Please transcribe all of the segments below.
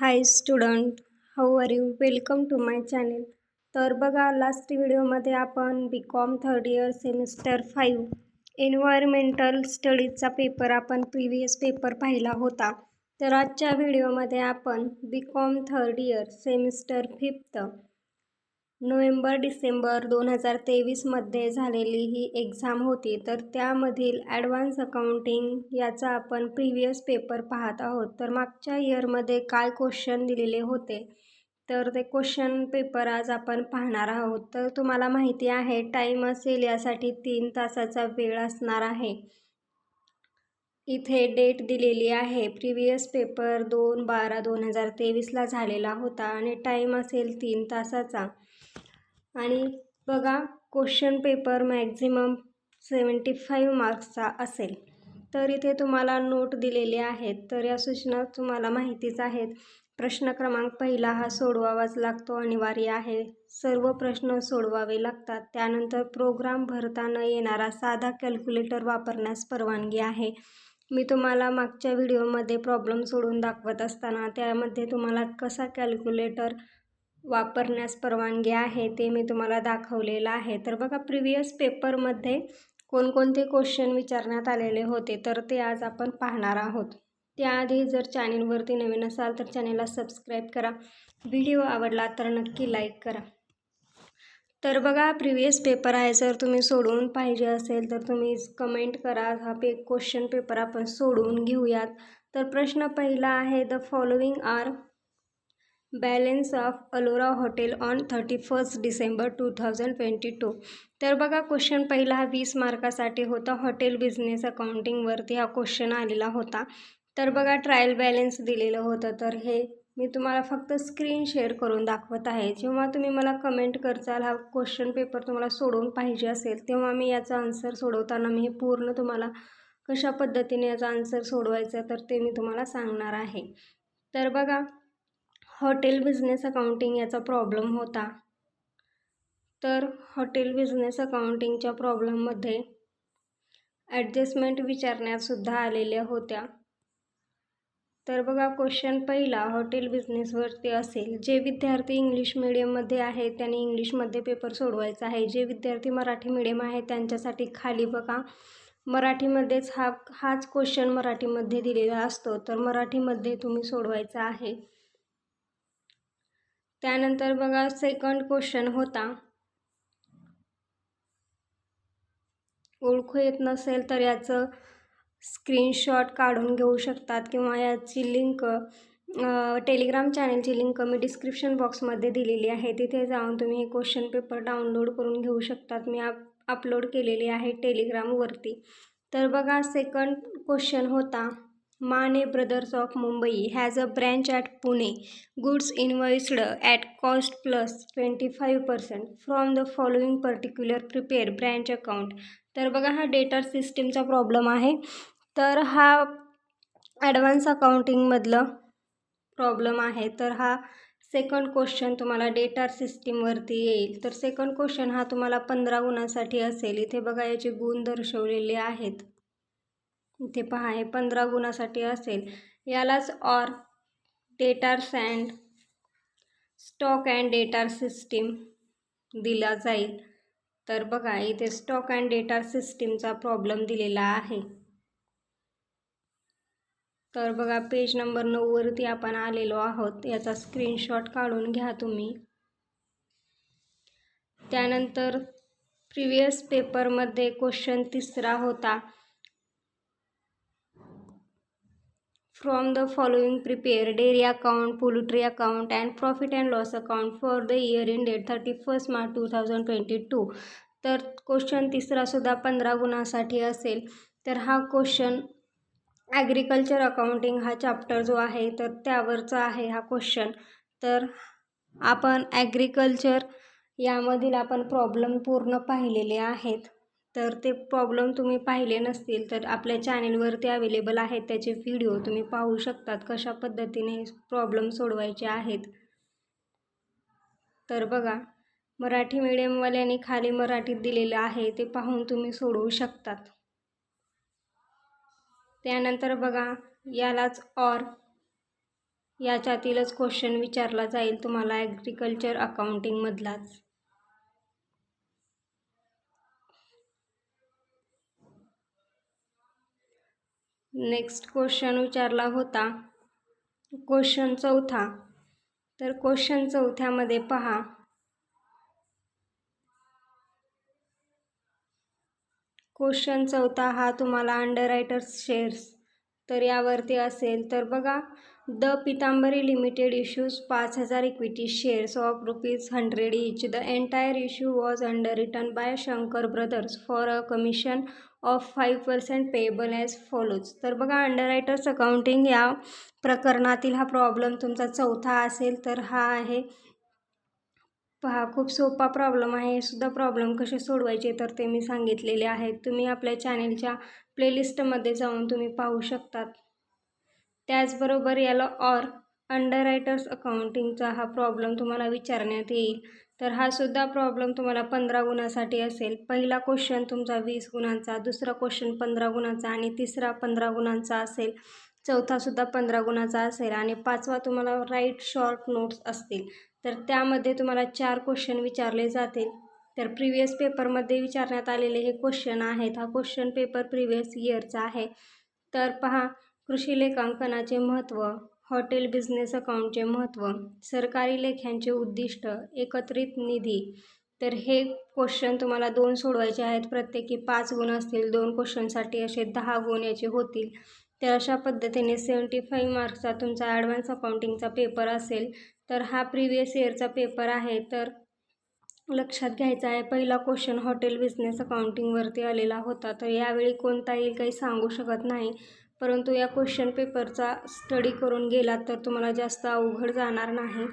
Hi student how are you welcome to my channel तर बघा last व्हिडिओमध्ये आपण B com third year semester five environmental स्टडीजचा paper आपण previous paper पाहिला होता. तर आजच्या व्हिडिओमध्ये आपण B com third year semester fifth November December दोन हजार तेवीसमध्ये झालेली ही एक्झाम होती. तर त्यामधील ॲडव्हान्स अकाउंटिंग याचा आपण प्रिव्हियस पेपर पाहत आहोत. तर मागच्या इयरमध्ये काय क्वेश्चन दिलेले होते. तर ते क्वेश्चन पेपर आज आपण पाहणार आहोत. तर तुम्हाला माहिती आहे टाईम असेल यासाठी तीन तासाचा वेळ असणार आहे. इथे डेट दिलेली आहे. प्रिव्हियस पेपर दोन बारा दोन हजार तेवीसला झालेला होता आणि टाईम असेल तीन तासाचा. आणि बघा question paper maximum seventy five मार्क्सचा असेल. तर इथे तुम्हाला नोट दिलेले आहेत. तर या सूचना तुम्हाला माहितीच आहेत. प्रश्न क्रमांक पहिला हा सोडवावाच लागतो अनिवार्य आहे. सर्व प्रश्न सोडवावे लागतात. त्यानंतर प्रोग्राम भरताना येणारा साधा कॅल्क्युलेटर वापरण्यास परवानगी आहे. मी तुम्हाला मागच्या व्हिडिओमध्ये प्रॉब्लेम सोडून दाखवत असताना त्यामध्ये तुम्हाला कसा कॅल्क्युलेटर वापरण्यास परवानगी आहे ते मी तुम्हाला दाखवलेलं आहे. तर बघा प्रिव्हियस पेपरमध्ये कोणकोणते क्वेश्चन विचारण्यात आलेले होते तर ते आज आपण पाहणार आहोत. त्याआधी जर चॅनेलवरती नवीन असाल तर चॅनेलला सबस्क्राईब करा. व्हिडिओ आवडला तर नक्की लाईक करा. तर बघा प्रिव्हियस पेपर आहे जर तुम्ही सोडवून पाहिजे असेल तर तुम्ही कमेंट करा. हा पे क्वेश्चन पेपर आपण सोडवून घेऊयात. तर प्रश्न पहिला आहे the following are balance of Ellora hotel on thirty first December two thousand twenty two तर बघा क्वेश्चन पहिला हा वीस मार्कासाठी होता. हॉटेल बिझनेस अकाउंटिंगवरती हा क्वेश्चन आलेला होता. तर बघा ट्रायल बॅलेन्स दिलेलं होतं. तर हे मी तुम्हाला फक्त स्क्रीन शेअर करून दाखवत आहे. जेव्हा तुम्ही मला कमेंट करचाल हा क्वेश्चन पेपर तुम्हाला सोडवून पाहिजे असेल तेव्हा मी याचा आन्सर सोडवताना मी हे पूर्ण तुम्हाला कशा पद्धतीने याचा आन्सर सोडवायचा तर ते मी तुम्हाला सांगणार आहे. तर बघा हॉटेल बिझनेस अकाउंटिंग याचा प्रॉब्लेम होता. तर हॉटेल बिझनेस अकाउंटिंगच्या प्रॉब्लेममध्ये ॲडजस्टमेंट विचारण्यातसुद्धा आलेल्या होत्या. तर बघा क्वेश्चन पहिला हॉटेल बिझनेसवरती असेल. जे विद्यार्थी इंग्लिश मिडियममध्ये आहे त्यांनी इंग्लिशमध्ये पेपर सोडवायचा आहे. जे विद्यार्थी मराठी मिडियम आहे त्यांच्यासाठी खाली बघा. मराठीमध्येच हा हाच क्वेश्चन मराठीमध्ये दिलेला असतो. तर मराठीमध्ये तुम्ही सोडवायचा आहे. त्यानंतर बघा सेकंड क्वेश्चन होता. ओळखू येत नसेल तर याचं स्क्रीनशॉट काढून घेऊ शकतात किंवा याची लिंक टेलिग्राम चॅनलची लिंक मी डिस्क्रिप्शन बॉक्समध्ये दिलेली आहे. तिथे जाऊन तुम्ही हे क्वेश्चन पेपर डाउनलोड करून घेऊ शकतात. मी आप अपलोड केलेली आहे टेलिग्रामवरती तर बघा सेकंड क्वेश्चन होता. Mane brothers of Mumbai has a branch at Pune goods invoiced at cost plus twenty five percent from the following particular prepare branch account तर बघा हा डेटा सिस्टीमचा प्रॉब्लेम आहे. तर हा ॲडव्हान्स अकाउंटिंगमधलं प्रॉब्लेम आहे. तर हा सेकंड क्वेश्चन तुम्हाला डेटा सिस्टीमवरती येईल. तर सेकंड क्वेश्चन हा तुम्हाला पंधरा गुणासाठी असेल. इथे बघा याचे गुण दर्शवलेले आहेत. इथे पहा हे पंधरा गुणासाठी असेल. यालाच or debtors and stock and debtors system दिला जाईल. तर बघा इथे स्टॉक अँड डेटार सिस्टीमचा प्रॉब्लेम दिलेला आहे. तर बघा पेज नंबर नऊवरती आपण आलेलो आहोत. याचा स्क्रीनशॉट काढून घ्या तुम्ही. त्यानंतर प्रिव्हियस पेपरमध्ये क्वेश्चन तिसरा होता. From the following prepare dairy account poultry account and profit and loss account for the year ended 31st March two thousand twenty two तर क्वेश्चन तिसरासुद्धा पंधरा गुणासाठी असेल. तर हा क्वेश्चन ॲग्रिकल्चर अकाउंटिंग हा चॅप्टर जो आहे तर त्यावरचा आहे हा क्वेश्चन तर आपण ॲग्रिकल्चर यामधील आपण प्रॉब्लेम पूर्ण पाहिलेले आहेत. तर ते प्रॉब्लेम तुम्ही पाहिले नसतील तर आपल्या चॅनेलवरती अवेलेबल आहेत त्याचे व्हिडिओ तुम्ही पाहू शकतात कशा पद्धतीने प्रॉब्लेम सोडवायचे आहेत. तर बघा मराठी मीडियमवाल्यांनी खाली मराठीत दिलेलं आहे ते पाहून तुम्ही सोडवू शकतात. त्यानंतर बघा यालाच ऑर याच्यातीलच क्वेश्चन विचारला जाईल तुम्हाला ॲग्रिकल्चर अकाउंटिंगमधलाच नेक्स्ट क्वेश्चन विचारला होता. क्वेश्चन चौथा. तर क्वेश्चन चौथ्यामध्ये पहा. क्वेश्चन चौथा हा तुम्हाला अंडर रायटर्स शेअर्स तर यावरती असेल तर बघा. द पितांबरी लिमिटेड इश्यूज पाच हजार equity shares of rupees hundred each the entire issue was underwritten by Shankar brothers for a commission of five percent payable as follows तर बघा अंडर रायटर्स अकाउंटिंग या प्रकरणातील हा प्रॉब्लेम तुमचा चौथा असेल तर हा आहे. पहा खूप सोपा प्रॉब्लेम आहे. हे सुद्धा प्रॉब्लेम कसे सोडवायचे तर ते मी सांगितलेले आहेत. तुम्ही आपल्या चॅनेलच्या प्लेलिस्टमध्ये जाऊन तुम्ही पाहू शकतात. त्याचबरोबर याला ऑर अंडर रायटर्स अकाउंटिंगचा हा प्रॉब्लेम तुम्हाला विचारण्यात येईल. तर हा सुद्धा प्रॉब्लेम तुम्हाला पंधरा गुणासाठी असेल. पहिला क्वेश्चन तुमचा वीस गुणांचा दुसरा क्वेश्चन पंधरा गुणांचा आणि तिसरा पंधरा गुणांचा असेल. चौथासुद्धा पंधरा गुणाचा असेल आणि पाचवा तुम्हाला राईट शॉर्ट नोट्स असतील. तर त्यामध्ये तुम्हाला चार क्वेश्चन विचारले जातील. तर प्रिव्हियस पेपरमध्ये विचारण्यात आलेले हे क्वेश्चन आहेत. हा क्वेश्चन पेपर प्रिव्हियस इयरचा आहे. तर पहा कृषी लेखांकनाचे महत्त्व हॉटेल बिझनेस अकाउंटचे महत्त्व सरकारी लेख्यांचे उद्दिष्ट एकत्रित निधी. तर हे क्वेश्चन तुम्हाला दोन सोडवायचे आहेत. प्रत्येकी पाच गुण असतील. दोन क्वेश्चनसाठी असे दहा गुण याचे होतील. तर अशा पद्धतीने सेवन्टी फाईव्ह मार्क्सचा तुमचा ॲडव्हान्स अकाउंटिंगचा पेपर असेल तर हा प्रिव्हियस इयरचा पेपर आहे. तर लक्षात घ्यायचा आहे पहिला क्वेश्चन हॉटेल बिझनेस अकाउंटिंगवरती आलेला होता. तर यावेळी कोणता येईल काही सांगू शकत नाही. परंतु या क्वेश्चन पेपरचा स्टडी करून गेलात तर तुम्हाला जास्त अवघड जाणार नाही.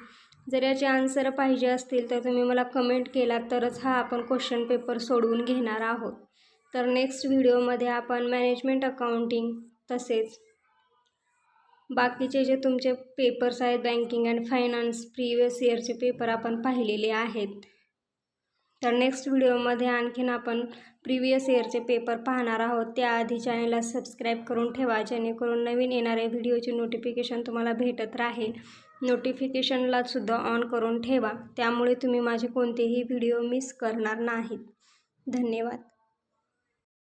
जर याचे आन्सर पाहिजे असतील तर तुम्ही मला कमेंट केलात तरच हा आपण क्वेश्चन पेपर सोडवून घेणार आहोत. तर नेक्स्ट व्हिडिओमध्ये आपण मॅनेजमेंट अकाउंटिंग तसेच बाकीचे जे तुमचे पेपर्स आहेत बँकिंग अँड फायनान्स प्रिवियस इयरचे पेपर आपण पाहिलेले आहेत. तर नेक्स्ट व्हिडिओमध्ये आणखीन आपण प्रिव्हियस इयरचे पेपर पाहणार आहोत. त्याआधी चॅनलला सबस्क्राईब करून ठेवा जेणेकरून नवीन येणाऱ्या व्हिडिओचे नोटिफिकेशन तुम्हाला भेटत राहील. नोटिफिकेशनलासुद्धा ऑन करून ठेवा. त्यामुळे तुम्ही माझे कोणतेही व्हिडिओ मिस करणार नाहीत. धन्यवाद.